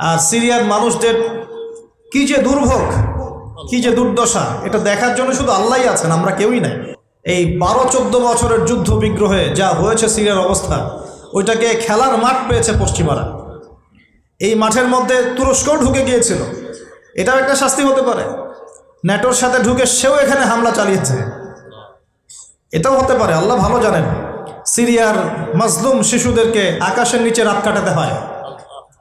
আর সিরিয়ার মানুষদের কি যে দুর্ভোগ, কি যে দুর্দশা, এটা দেখার জন্য শুধু আল্লাহই আছেন, আমরা কেউই নাই। এই বারো চোদ্দ বছরের যুদ্ধ বিগ্রহে যা হয়েছে সিরিয়ার অবস্থা, ওইটাকে খেলার মাঠ পেয়েছে পশ্চিমারা। এই মাঠের মধ্যে তুরস্কও ঢুকে গিয়েছিল। এটাও একটা শাস্তি হতে পারে। ন্যাটোর সাথে ঢুকে সেও এখানে হামলা চালিয়েছে। এটাও হতে পারে, আল্লাহ ভালো জানেন। সিরিয়ার মাজলুম শিশুদেরকে আকাশের নিচে রাত কাটাতে হয়।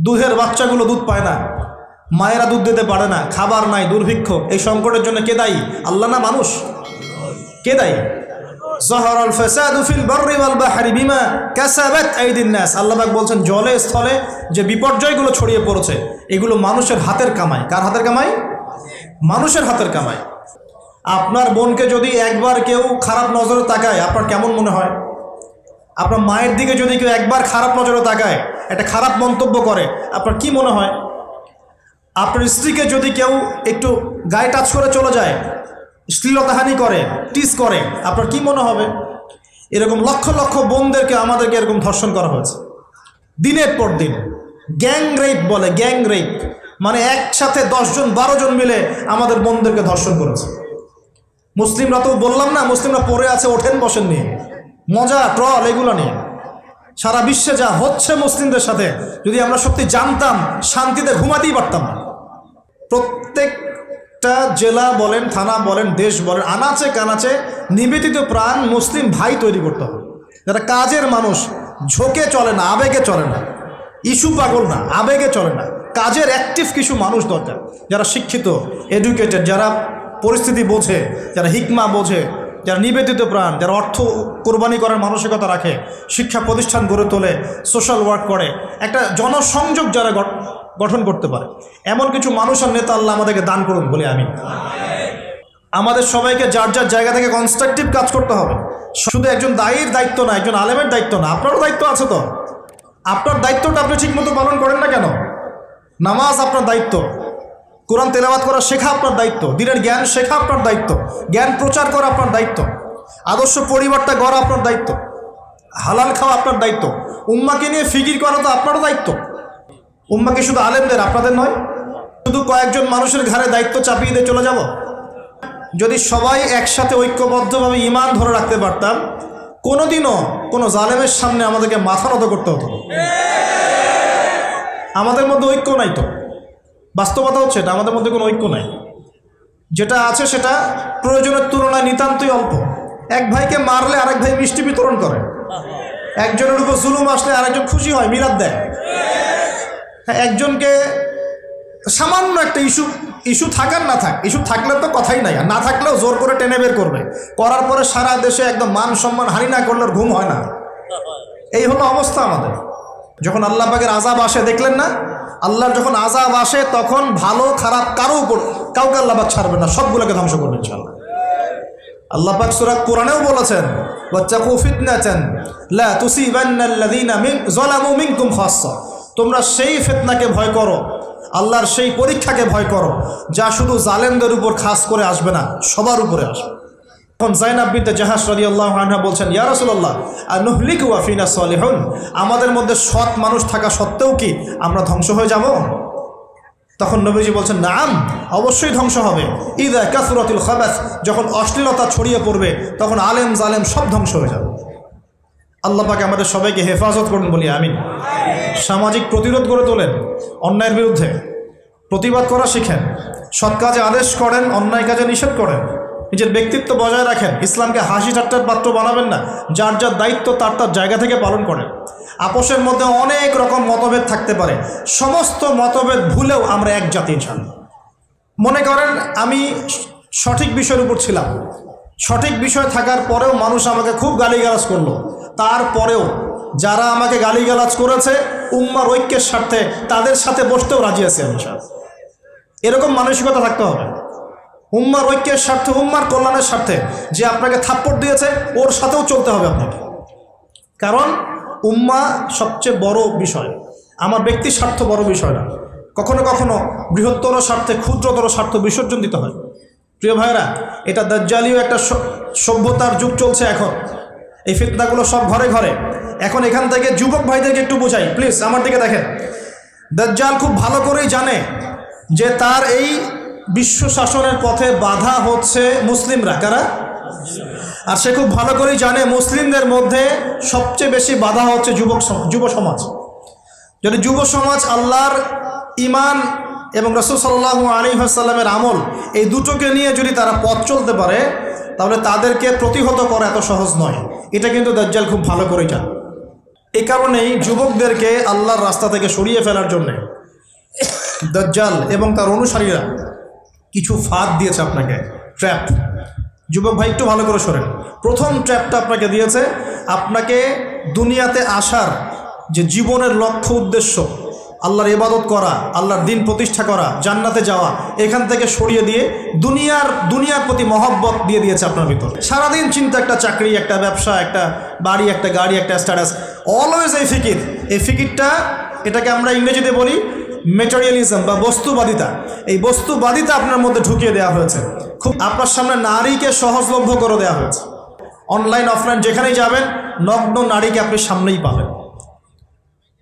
দুধের বাচ্চাগুলো দুধ পায় না। মায়েরা দুধ দিতে পারে না, খাবার নাই, দুর্ভিক্ষ। এই সংকটের জন্য কে দায়ী? আল্লাহ না মানুষ? কে দায়ী? জহরল ফাসাদু ফিল বাররি ওয়াল বাহরি বিমা কাসাবাত আইদিন নাস। আল্লাহ বলছেন, জলে স্থলে যে বিপর্যয়গুলো ছড়িয়ে পড়েছে, এগুলো মানুষের হাতের কামাই। কার হাতের কামাই? মানুষের হাতের কামাই। আপনার বোনকে যদি একবার কেউ খারাপ নজরে তাকায়, আপনার কেমন মনে হয়? আপনার মায়ের দিকে যদি কেউ একবার খারাপ নজরে তাকায়, একটা খারাপ মন্তব্য করে, আপনার কি মনে হয়? আপনার স্ত্রীকে যদি কেউ একটু গায়ে টাচ করে চলে যায়, শ্লীলতাহানি করে, টিস করে, আপনার কি মনে হবে? এরকম লক্ষ লক্ষ বোনদেরকে আমাদেরকে এরকম ধর্ষণ করা হয়েছে। দিনের পর দিন। গ্যাং রেপ বলে, গ্যাং রেপ। মানে একসাথে দশজন বারো জন মিলে আমাদের বোনদেরকে ধর্ষণ করেছে। মুসলিমরা তো বললাম না, মুসলিমরা পড়ে আছে, ওঠেন বসেন নিয়ে মজা, ট্রল, এগুলো নিয়ে। সারা বিশ্বে যা হচ্ছে মুসলিমদের সাথে, যদি আমরা সত্যি জানতাম, শান্তিতে ঘুমাতেই পারতাম না। প্রত্যেকটা জেলা বলেন, থানা বলেন, দেশ বলেন, আনাচে কানাচে নিবেদিত প্রাণ মুসলিম ভাই তৈরি করতে হবে। যারা কাজের মানুষ, ঝোঁকে চলে না, আবেগে চলে না ইস্যু পাগল না, আবেগে চলে না, কাজের অ্যাক্টিভ কিছু মানুষ দরকার। যারা শিক্ষিত এডুকেটেড যারা পরিস্থিতি বোঝে, যারা হিকমা বোঝে যারা নিবেদিত প্রাণ, যারা অর্থ কোরবানি করার মানসিকতা রাখে, শিক্ষা প্রতিষ্ঠান গড়ে তোলে সোশ্যাল ওয়ার্ক করে, একটা জনসংযোগ যারা গঠ- গঠন করতে পারে। এমন কিছু মানুষ আর নেতা আল্লাহ আমাদেরকে দান করুন বলে আমি। আমাদের সবাইকে যার যার জায়গা থেকে কনস্ট্রাকটিভ কাজ করতে হবে। শুধু একজন দায়ীর দায়িত্ব না, একজন আলেমের দায়িত্ব না, আপনারও দায়িত্ব আছে তো। আপনার দায়িত্বটা আপনি ঠিকমতো পালন করেন না কেন? নামাজ আপনার দায়িত্ব। কোরআন তেলাবাত করা শেখা আপনার দায়িত্ব, দিনের জ্ঞান শেখা আপনার দায়িত্ব, জ্ঞান প্রচার করা আপনার দায়িত্ব, আদর্শ পরিবারটা গড়া আপনার দায়িত্ব, হালাল খাওয়া আপনার দায়িত্ব, উম্মাকে নিয়ে ফিকির করা তো আপনারও দায়িত্ব। উম্মাকে শুধু আলেমদের, আপনাদের নয়, শুধু কয়েকজন মানুষের ঘাড়ে দায়িত্ব চাপিয়ে দিয়ে চলে যাব। যদি সবাই একসাথে ঐক্যবদ্ধভাবে ইমান ধরে রাখতে পারতাম, কোনোদিনও কোনো জালেমের সামনে আমাদেরকে মাথা নত করতে হতো। আমাদের মধ্যে ঐক্য নাই তো। বাস্তবতা হচ্ছে এটা, আমাদের মধ্যে কোনো ঐক্য নাই। যেটা আছে সেটা প্রয়োজনের তুলনায় নিতান্তই অল্প। এক ভাইকে মারলে আরেক ভাই মিষ্টি বিতরণ করে। একজনের উপর জুলুম আসলে আরেকজন খুশি হয়, মিলাদ দেয়। হ্যাঁ একজনকে সামান্য একটা ইস্যু ইস্যু থাকার না থাক, ইস্যু থাকলে তো কথাই নাই। আর না থাকলেও জোর করে টেনে বের করবে। করার পরে সারা দেশে একদম মান সম্মান হানি না করলে ঘুম হয় না। এই হলো অবস্থা আমাদের। যখন আল্লাহ পাকের আজাব আসে, দেখলেন না? আল্লাহর যখন আজাব আসে, তখন ভালো, খারাপ কারও উপর কাউকে আল্লাহ ছাড়বে না, সবগুলোকে ধ্বংস করবে ইনশাল্লাহ আল্লাহ পাক কোরআনেও বলেছেন তোমরা সেই ফিতনাকে ভয় করো, আল্লাহর সেই পরীক্ষাকে ভয় করো, যা শুধু জালেমদের উপর খাস করে আসবে না, সবার উপরে আসবে। তখন জাইনাব বিনতে জাহাজ রাদিয়াল্লাহু আনহা বলছেন, ইয়া রাসূলুল্লাহ, আনুহলিকু ওয়া ফিনা সালিহুন? আমাদের মধ্যে সৎ মানুষ থাকা সত্ত্বেও কি আমরা ধ্বংস হয়ে যাব? তখন নবীজি বলছেন, নাম, অবশ্যই ধ্বংস হবে। ইদা কাসুরাতুল খাবাস, যখন অশ্লীলতা ছড়িয়ে পড়বে, তখন আলেম জালেম সব ধ্বংস হয়ে যাবে। আল্লাহ পাকে আমাদের সবাইকে হেফাজত করুন বলি, আমিন। সামাজিক প্রতিরোধ গড়ে তোলেন, অন্যায়ের বিরুদ্ধে প্রতিবাদ করা শিখেন, সৎ কাজে আদেশ করেন, অন্যায় কাজে নিষেধ করেন। নিজের ব্যক্তিত্ব বজায় রাখেন। ইসলামকে হাসি ঠাট্টার পাত্র বানাবেন না। যার যার দায়িত্ব তার তার জায়গা থেকে পালন করেন। আপোষের মধ্যে অনেক রকম মতভেদ থাকতে পারে। সমস্ত মতভেদ ভুলেও আমরা এক জাতি ইনশাল্লাহ মনে করেন, আমি সঠিক বিষয়ের উপর ছিলাম। সঠিক বিষয় থাকার পরেও মানুষ আমাকে খুব গালিগালাজ করল। তারপরেও যারা আমাকে গালিগালাজ করেছে, উম্মার ঐক্যের স্বার্থে তাদের সাথে বসতেও রাজি আছি আমি এরকম মানসিকতা থাকতে হবে। উম্মার ঐক্যের স্বার্থে উম্মার কল্যাণের স্বার্থে যে আপনাকে থাপ্পড় দিয়েছে, ওর সাথেও চলতে হবে আপনাকে। কারণ উম্মা সবচেয়ে বড় বিষয়। আমার ব্যক্তি স্বার্থ বড় বিষয় না। কখনো কখনো বৃহত্তর স্বার্থে, ক্ষুদ্রতর স্বার্থ বিসর্জন দিতে হয়। প্রিয় ভাইরা এটা দাজ্জালীয় একটা সভ্যতার যুগ চলছে এখন। এই ফিতনাগুলো সব ঘরে ঘরে। এখন এখান থেকে যুবক ভাইদেরকে একটু বোঝাই। প্লিজ, আমার দিকে দেখেন। দাজ্জাল খুব ভালো করেই জানে যে তার এই বিশ্ব শাসনের পথে বাধা হচ্ছে মুসলিমরা, কারা? আর সে খুব ভালো করেই জানে মুসলিমদের মধ্যে সবচেয়ে বেশি বাধা হচ্ছে যুবক যুব সমাজ। যদি যুব সমাজ আল্লাহর ইমান এবং রসুল সাল্লাহ আলী সাল্লামের আমল এই দুটোকে নিয়ে যদি তারা পথ চলতে পারে, তাহলে তাদেরকে প্রতিহত করা এত সহজ নয়। এটা কিন্তু দাজ্জাল খুব ভালো করেই জানে। এই কারণেই যুবকদেরকে আল্লাহর রাস্তা থেকে সরিয়ে ফেলার জন্যে দাজ্জাল এবং তার অনুসারীরা কিছু ফাঁদ দিয়েছে আপনাকে ট্র্যাপ যুবক ভাই, একটু ভালো করে শোনেন। প্রথম ট্র্যাপটা আপনাকে দিয়েছে, আপনাকে দুনিয়াতে আসার যে জীবনের লক্ষ্য উদ্দেশ্য, আল্লাহর ইবাদত করা, আল্লাহর দিন প্রতিষ্ঠা করা, জান্নাতে যাওয়া, এখান থেকে সরিয়ে দিয়ে দুনিয়ার দুনিয়ার প্রতি মহব্বত দিয়ে দিয়েছে আপনার ভিতর। সারাদিন চিন্তা, একটা চাকরি, একটা ব্যবসা, একটা বাড়ি, একটা গাড়ি, একটা স্ট্যাটাস অলওয়েজ এই ফিকির। এই ফিকিরটা, এটাকে আমরা ইংরেজিতে বলি মেটেরিয়ালিজম বা বস্তুবাদিতা, এই বস্তুবাদিতা আপনার মধ্যে ঢুকিয়ে দেওয়া হয়েছে। খুব আপনার সামনে নারীকে সহজলভ্য করে দেওয়া হয়েছে। অনলাইন অফলাইন যেখানেই যাবেন, নগ্ন নারীকে আপনি সামনেই পাবেন।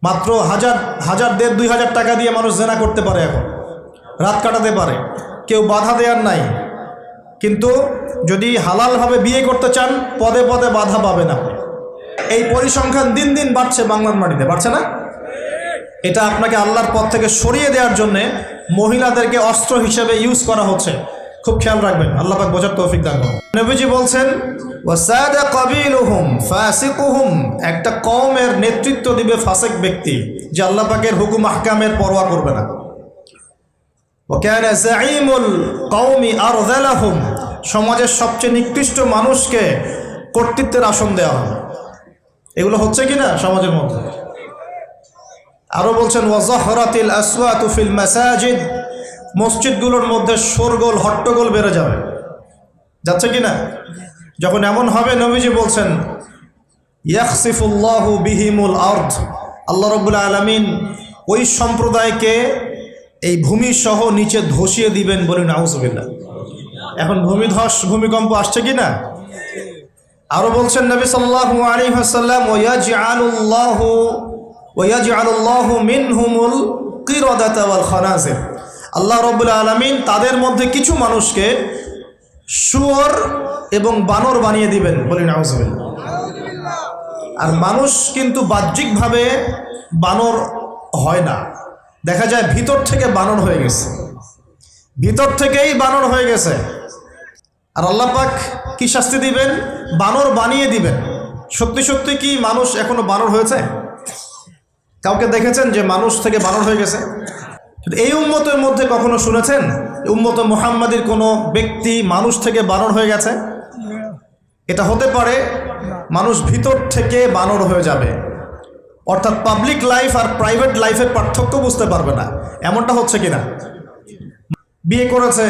মাত্র হাজার হাজার দেড়, দুই হাজার টাকা দিয়ে মানুষ জেনা করতে পারে এখন। রাত কাটাতে পারে। কেউ বাধা দেওয়ার নাই। কিন্তু যদি হালালভাবে বিয়ে করতে চান, পদে পদে বাধা পাবেন আপনি। এই পরিসংখ্যান দিন দিন বাড়ছে বাংলার মাটিতে। বাড়ছে না? এটা আপনাকে আল্লাহর পথ থেকে সরিয়ে দেওয়ার জন্যে মহিলাদেরকে অস্ত্র হিসেবে ইউজ করা হচ্ছে। খুব খেয়াল রাখবেন। আল্লাহ পাক বোঝার তৌফিক দান করুন। নবীজি বলছেন, ওয়াসাদা কাবিলুহুম ফাসিকুহুম একটা কওমের নেতৃত্ব দিবে ফাসেক ব্যক্তি, যে আল্লাহ পাকের হুকুম আহকামের পরোয়া করবে না। কওমি সমাজের সবচেয়ে নিকৃষ্ট মানুষকে কর্তৃত্বের আসন দেওয়া হবে এগুলো হচ্ছে কি না সমাজের মধ্যে? আরও বলছেন ওয়াজহরাতিল আসওয়াতু ফিল মাসাজিদ মসজিদগুলোর মধ্যে শোরগোল, হট্টগোল বেড়ে যাবে। যাচ্ছে কি না? যখন এমন হবে, নবীজি বলছেন ইয়াকসিফুল্লাহু বিহিমুল আর্থ আল্লাহ রব্বুল আলমিন ওই সম্প্রদায়কে এই ভূমি সহ নিচে ধসিয়ে দিবেন বলে নাউজবিল্লা এখন ভূমিধস, ভূমিকম্প আসছে কি না? আরও বলছেন, নবী সাল্লাল্লাহু আলাইহি ওয়াসাল্লাম ওয়াজআলুল্লাহু ওয়াজআলুল্লাহু আল্লাহ রাব্বুল আলামিন তাদের মধ্যে কিছু মানুষকে শুয়োর এবং বানর বানিয়ে দিবেন বলি নাউজুবিল্লাহ আর মানুষ কিন্তু বাহ্যিকভাবে বানর হয় না। দেখা যায় ভিতর থেকে বানর হয়ে গেছে। ভিতর থেকেই বানর হয়ে গেছে। আর আল্লাহ পাক কি শাস্তি দিবেন? বানর বানিয়ে দিবেন। সত্যি সত্যি কি মানুষ এখনও বানর হয়েছে? কাউকে দেখেছেন যে মানুষ থেকে বানর হয়ে গেছে? এই উম্মতের মধ্যে কখনো শুনেছেন উম্মত মুহাম্মাদির কোনো ব্যক্তি মানুষ থেকে বানর হয়ে গেছে? এটা হতে পারে মানুষ ভিতর থেকে বানর হয়ে যাবে। অর্থাৎ পাবলিক লাইফ আর প্রাইভেট লাইফের পার্থক্য বুঝতে পারবে না। এমনটা হচ্ছে কিনা? বিয়ে করেছে,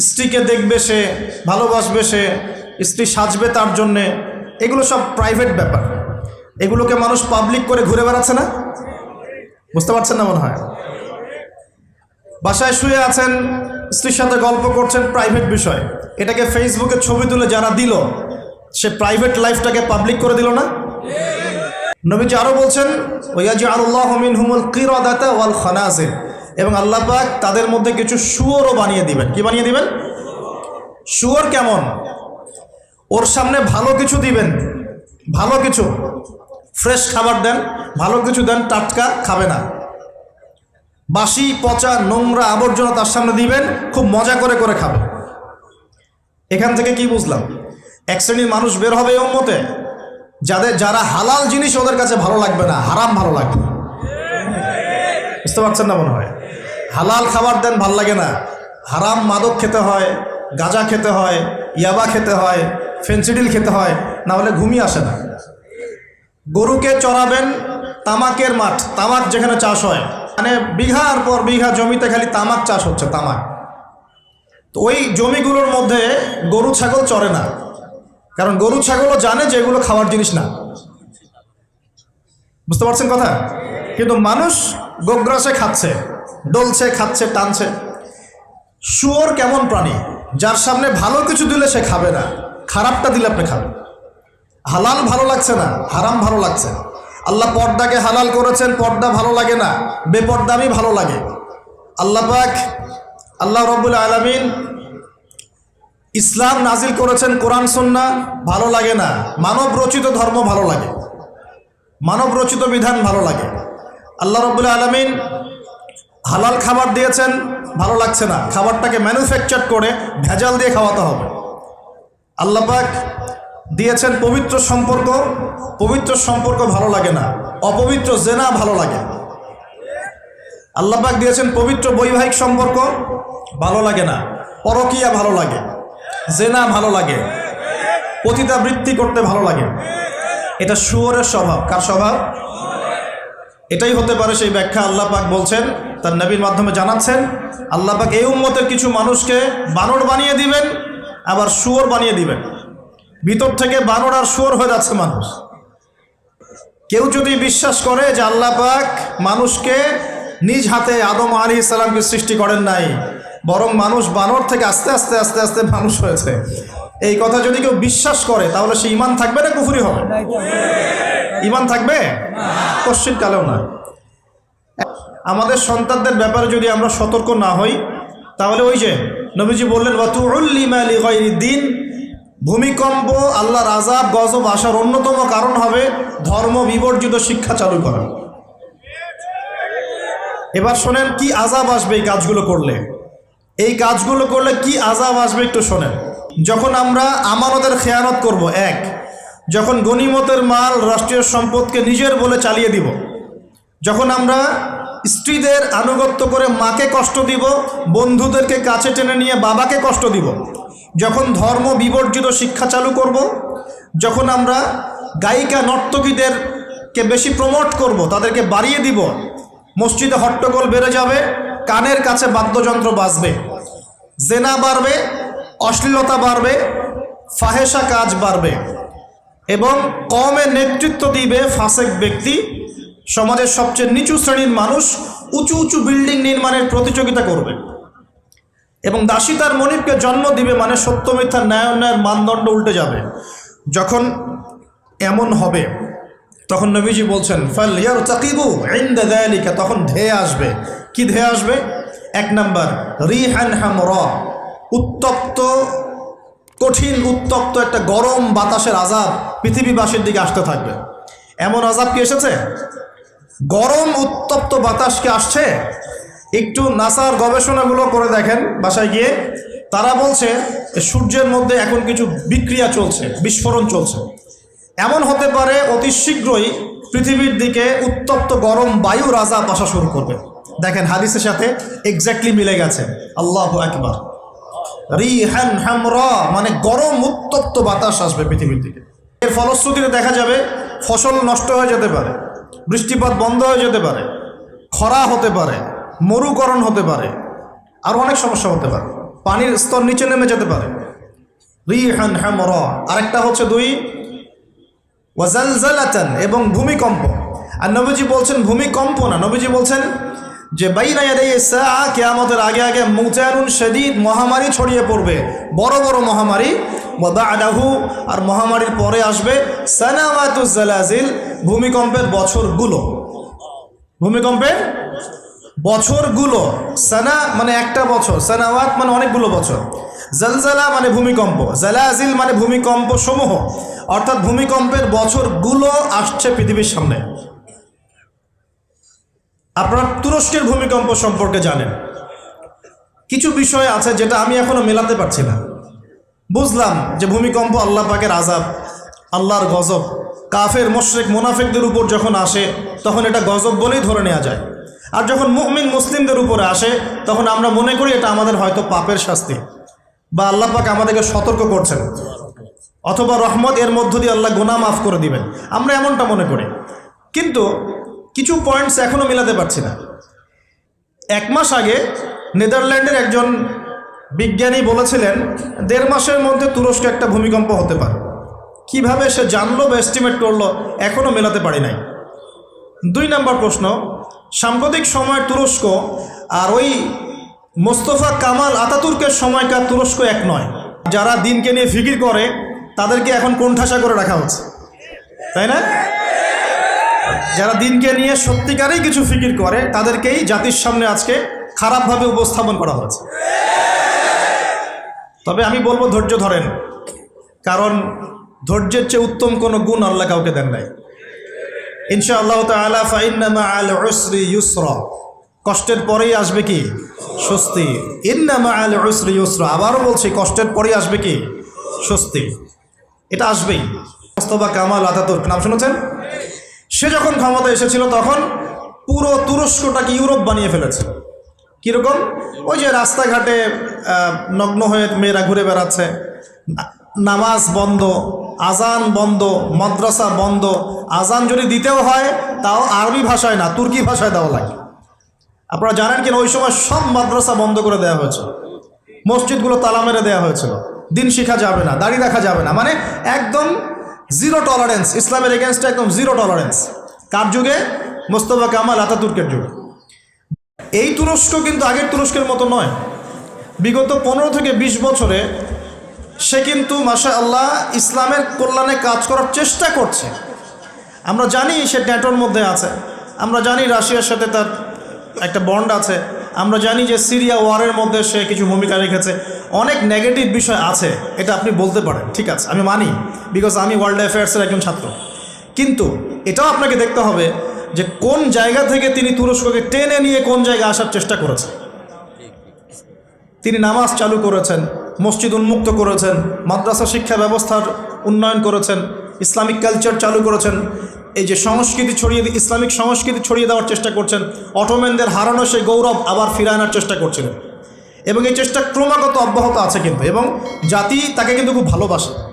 স্ত্রীকে দেখবে সে, ভালোবাসবে সে, স্ত্রী সাজবে তার জন্যে, এগুলো সব প্রাইভেট ব্যাপার। এগুলোকে মানুষ পাবলিক করে ঘুরে বেড়াচ্ছে না? বুঝতে পারছেন না মনে হয়? বাসায় শুয়ে আছেন, স্ত্রীর সাথে গল্প করছেন প্রাইভেট বিষয়। এটাকে ফেসবুকে ছবি তুলে যারা দিল, সে প্রাইভেট লাইফটাকে পাবলিক করে দিল না? নবীজি আরও বলছেন ওয়াজি আল্লাহ হুমুল কিরাদাতা ওয়াল খানাজির। এবং আল্লাহ পাক তাদের মধ্যে কিছু শুয়োরও বানিয়ে দিবেন। কি বানিয়ে দিবেন? শুয়োর কেমন? ওর সামনে ভালো কিছু দিবেন। ভালো কিছু ফ্রেশ খাবার দেন, ভালো কিছু দেন, টাটকা খাবে না। বাসি, পচা, নোংরা আবর্জনা তার সামনে দিবেন, খুব মজা করে করে খাবে এখান থেকে কি বুঝলাম? এক শ্রেণির মানুষ বের হবে উম্মতে, যাদের যারা হালাল জিনিস ওদের কাছে ভালো লাগবে না, হারাম ভালো লাগবে বুঝতে পারছেন না মনে হয়? হালাল খাবার দেন, ভালো লাগে না। হারাম মাদক খেতে হয় গাঁজা খেতে হয়, ইয়াবা খেতে হয়, ফেন্সিডিল খেতে হয়, না হলে ঘুমিয়ে আসে না। গরুকে চড়াবেন তামাকের মাঠ, তামাক যেখানে চাষ হয়। মানে বিঘার পর বিঘা জমিতে খালি তামাক চাষ হচ্ছে, তামাক। তো ওই জমিগুলোর মধ্যে গরু, ছাগল চড়ে না। কারণ গরু, ছাগলও জানে যে এগুলো খাওয়ার জিনিস না। বুঝতে পারছেন কথা? কিন্তু মানুষ গোগ্রাসে খাচ্ছে, ডলছে, খাচ্ছে, টানছে। শুয়োর কেমন প্রাণী? যার সামনে ভালো কিছু দিলে সে খাবে না। খারাপটা দিলে আপনি খাবেন। হালাল ভালো লাগছে না, হারাম ভালো লাগছে। আল্লাহ পর্দাকে হালাল করেছেন, পর্দা ভালো লাগে না, বেপর্দামি ভালো লাগে। আল্লাহ পাক, আল্লাহ রব্বুল আলমিন ইসলাম নাজিল করেছেন কোরআন সন্না ভালো লাগে না। মানব রচিত ধর্ম ভালো লাগে। মানব রচিত বিধান ভালো লাগে। আল্লাহ রব্বুল আলমিন হালাল খাবার দিয়েছেন, ভালো লাগছে না। খাবারটাকে ম্যানুফ্যাকচার করে ভেজাল দিয়ে খাওয়াতে হবে। আল্লাহ পাক দিয়েছেন পবিত্র সম্পর্ক। পবিত্র সম্পর্ক ভালো লাগে না। অপবিত্র জেনা ভালো লাগে। আল্লাহ পাক দিয়েছেন পবিত্র বৈবাহিক সম্পর্ক ভালো লাগে না। পরকিয়া ভালো লাগে। জেনা ভালো লাগে। পতিতাবৃত্তি করতে ভালো লাগে। এটা শুয়োরের স্বভাব। কার স্বভাব? এটাই হতে পারে সেই ব্যাখ্যা আল্লাহ পাক বলছেন, তার নবীর মাধ্যমে জানাচ্ছেন। আল্লাহ পাক এই উম্মতের কিছু মানুষকে বানর বানিয়ে দিবেন, আবার শুয়োর বানিয়ে দিবেন। ভিতর থেকে বানর আর শুয়োর হয়ে যাচ্ছে মানুষ। কেউ যদি বিশ্বাস করে যে আল্লাহ পাক মানুষকে নিজ হাতে আদম আলী ইসলামকে সৃষ্টি করেন নাই, বরং মানুষ বানর থেকে আস্তে আস্তে আস্তে আস্তে মানুষ হয়েছে। এই কথা যদি কেউ বিশ্বাস করে, তাহলে সে ইমান থাকবে না কুফুরি হবে? ইমান থাকবে? পশ্চিম কালেও না। আমাদের সন্তানদের ব্যাপারে যদি আমরা সতর্ক না হই, তাহলে ওই যে নবীজি বললেন দিন ভূমিকম্প, আল্লাহর আজাব গজব আসার অন্যতম কারণ হবে ধর্ম বিবর্জিত শিক্ষা চালু করা। এবার শোনেন, কি আজাব আসবে এই কাজগুলো করলে? এই কাজগুলো করলে কি আজাব আসবে একটু শোনেন। যখন আমরা আমানতের খেয়ানত করব, এক, যখন গনিমতের মাল রাষ্ট্রীয় সম্পদকে নিজের বলে চালিয়ে দিব, যখন আমরা স্ত্রীদের আনুগত্য করে মাকে কষ্ট দিব, বন্ধুদেরকে কাছে টেনে নিয়ে বাবাকে কষ্ট দিব, যখন ধর্ম বিবর্জিত শিক্ষা চালু করব, যখন আমরা গায়িকা নর্তকীদেরকে বেশি প্রমোট করব, তাদেরকে বাড়িয়ে দিব, মসজিদে হট্টগোল বেড়ে যাবে, কানের কাছে বাদ্যযন্ত্র বাজবে, জেনা বাড়বে অশ্লীলতা বাড়বে ফাহেসা কাজ বাড়বে এবং কমে নেতৃত্ব দিবে ফাঁসেক ব্যক্তি। সমাজের সবচেয়ে নিচু শ্রেণির মানুষ উঁচু উঁচু বিল্ডিং নির্মাণের প্রতিযোগিতা করবে এবং দাসী তার জন্ম দিবে মানে সত্য, মিথ্যা, ন্যায়, অন্যায়ের মানদণ্ড উল্টে যাবে। যখন এমন হবে, তখন নবীজি বলছেন ফাল ইয়ার চাকিবু ইন্দা দায়ালিকা তখন ধেয়ে আসবে। কি ধেয়ে আসবে? এক নাম্বার, রিহান হামর উত্তপ্ত, কঠিন, উত্তপ্ত একটা গরম বাতাসের আজাব পৃথিবীবাসীর দিকে আসতে থাকবে। এমন আজাব কি এসেছে? গরম, উত্তপ্ত বাতাস কি আসছে। একটু নাসার গবেষণাগুলো করে দেখেন বাসায় গিয়ে। তারা বলছে সূর্যের মধ্যে এখন কিছু বিক্রিয়া চলছে, বিস্ফোরণ চলছে। এমন হতে পারে অতি শীঘ্রই পৃথিবীর দিকে উত্তপ্ত গরম বায়ুর আজাব আসা শুরু করবে। দেখেন হাদিসের সাথে এক্স্যাক্টলি মিলে গেছে। আল্লাহ একবার রিহান হামরা মানে গরম উত্তপ্ত বাতাস আসবে পৃথিবীর দিকে। এর ফলশ্রুতিতে দেখা যাবে, ফসল নষ্ট হয়ে যেতে পারে, বৃষ্টিপাত বন্ধ হয়ে যেতে পারে, খরা হতে পারে, মরুকরণ হতে পারে, আর অনেক সমস্যা হতে পারে, পানির স্তর নিচে নেমে যেতে পারে। রিহান হামরা, আরেকটা হচ্ছে দুই, ওয়াজালজালাতান এবং ভূমিকম্প। আর নবীজি বলছেন ভূমিকম্প না, নবীজি বলছেন যে কেয়ামতের আগে আগে মুজানুন শদীদ মহামারী ছড়িয়ে পড়বে। বড় বড় মহামারী। আডাহু আর মহামারীর পরে আসবে সানাওয়াতুজালাজিল ভূমিকম্পের বছরগুলো। ভূমিকম্পের বছরগুলো। সানা মানে একটা বছর, সানাওয়াত মানে অনেকগুলো বছর। জলজালা মানে ভূমিকম্প, জালাজিল মানে ভূমিকম্প সমূহ অর্থাৎ ভূমিকম্পের বছরগুলো আসছে পৃথিবীর সামনে। আপনারা তুরস্কের ভূমিকম্প সম্পর্কে জানেন। কিছু বিষয় আছে যেটা আমি এখনও মেলাতে পারছি না। বুঝলাম যে ভূমিকম্প আল্লাহ পাকের আজাব আল্লাহর গজব। কাফের, মোশরেক, মোনাফেকদের উপর যখন আসে, তখন এটা গজব বলেই ধরে নেওয়া যায়। আর যখন মুমিন, মুসলিমদের উপরে আসে, তখন আমরা মনে করি এটা আমাদের হয়তো পাপের শাস্তি বা আল্লাহ পাক আমাদেরকে সতর্ক করছেন। অথবা রহমত এর মধ্য দিয়ে আল্লাহ গোনা মাফ করে দিবেন। আমরা এমনটা মনে করি। কিন্তু কিছু পয়েন্টস এখনও মেলাতে পারছি না। এক মাস আগে নেদারল্যান্ডের একজন বিজ্ঞানী বলেছিলেন, দেড় মাসের মধ্যে তুরস্ক একটা ভূমিকম্প হতে পারে। কীভাবে সে জানলো বা এস্টিমেট করল এখনও মেলাতে পারি নাই। দুই নম্বর প্রশ্ন, সাম্প্রতিক সময় তুরস্ক আর ওই মোস্তফা কামাল আতাতুর্কের সময়কার তুরস্ক এক নয়। যারা দিনকে নিয়ে ফিকির করে, তাদেরকে এখন কোণঠাসা করে রাখা হচ্ছে। তাই না? যারা দিনকে নিয়ে সত্যিকারেই কিছু ফিকির করে, তাদেরকেই জাতির সামনে আজকে খারাপভাবে উপস্থাপন করা হয়েছে। তবে আমি বলব ধৈর্য ধরেন, কারণ ধৈর্যের চেয়ে উত্তম কোনো গুণ আল্লাহ কাউকে দেন নাই। ইনশা আল্লাহ তালা ফাইন্নামা আল উসরি ইউসর। কষ্টের পরেই আসবে কি? স্বস্তি। ইন্নামা আল উসরি ইউসর। আবারও বলছি, কষ্টের পরেই আসবে কি? স্বস্তি। এটা আসবেই। মোস্তফা কামাল আতাতুর্ক, নাম শুনেছেন? সে যখন ক্ষমতা এসেছিল তখন পুরো তুরস্কটাকে ইউরোপ বানিয়ে ফেলেছে। কীরকম? ওই যে রাস্তাঘাটে নগ্ন হয়ে মেয়েরা ঘুরে বেড়াচ্ছে, নামাজ বন্ধ, আজান বন্ধ, মাদ্রাসা বন্ধ, আজান যদি দিতেও হয়, তাও আরবি ভাষায় না, তুর্কি ভাষায় দেওয়া লাগে। আপনারা জানেন কিনা, ওই সময় সব মাদ্রাসা বন্ধ করে দেওয়া হয়েছে মসজিদগুলো তালা মেরে দেওয়া হয়েছিল। দিন শিখা যাবে না, দাড়ি রাখা যাবে না। মানে একদম জিরো টলারেন্স ইসলামের এগেনস্টে একদম জিরো টলারেন্স কার যুগে? মোস্তফা কামাল আতাতুর্কের যুগে। এই তুরস্ক কিন্তু আগের তুরস্কের মতো নয়। বিগত পনেরো থেকে ২০ বছরে সে কিন্তু মাসা আল্লাহ ইসলামের কল্যাণে কাজ করার চেষ্টা করছে। আমরা জানি সে ন্যাটোর মধ্যে আছে। আমরা জানি রাশিয়ার সাথে তার একটা বন্ড আছে। আমরা জানি যে সিরিয়া ওয়ারের মধ্যে সে কিছু ভূমিকা রেখেছে। অনেক নেগেটিভ বিষয় আছে, এটা আপনি বলতে পারেন, ঠিক আছে, আমি মানি বিকজ আমি ওয়ার্ল্ড অ্যাফেয়ার্সের একজন ছাত্র। কিন্তু এটাও আপনাকে দেখতে হবে যে কোন জায়গা থেকে তিনি তুরস্ককে টেনে নিয়ে কোন জায়গায় আসার চেষ্টা করেছেন। তিনি নামাজ চালু করেছেন, মসজিদ উন্মুক্ত করেছেন, মাদ্রাসা শিক্ষা ব্যবস্থার উন্নয়ন করেছেন, ইসলামিক কালচার চালু করেছেন এই যে সংস্কৃতি ছড়িয়ে ইসলামিক সংস্কৃতি ছড়িয়ে দেওয়ার চেষ্টা করছেন, অটোম্যানদের হারানো সেই গৌরব আবার ফিরে আনার চেষ্টা করছিলেন। এবং এই চেষ্টা ক্রমাগত অব্যাহত আছে কিন্তু, এবং জাতি তাকে কিন্তু খুব ভালোবাসে।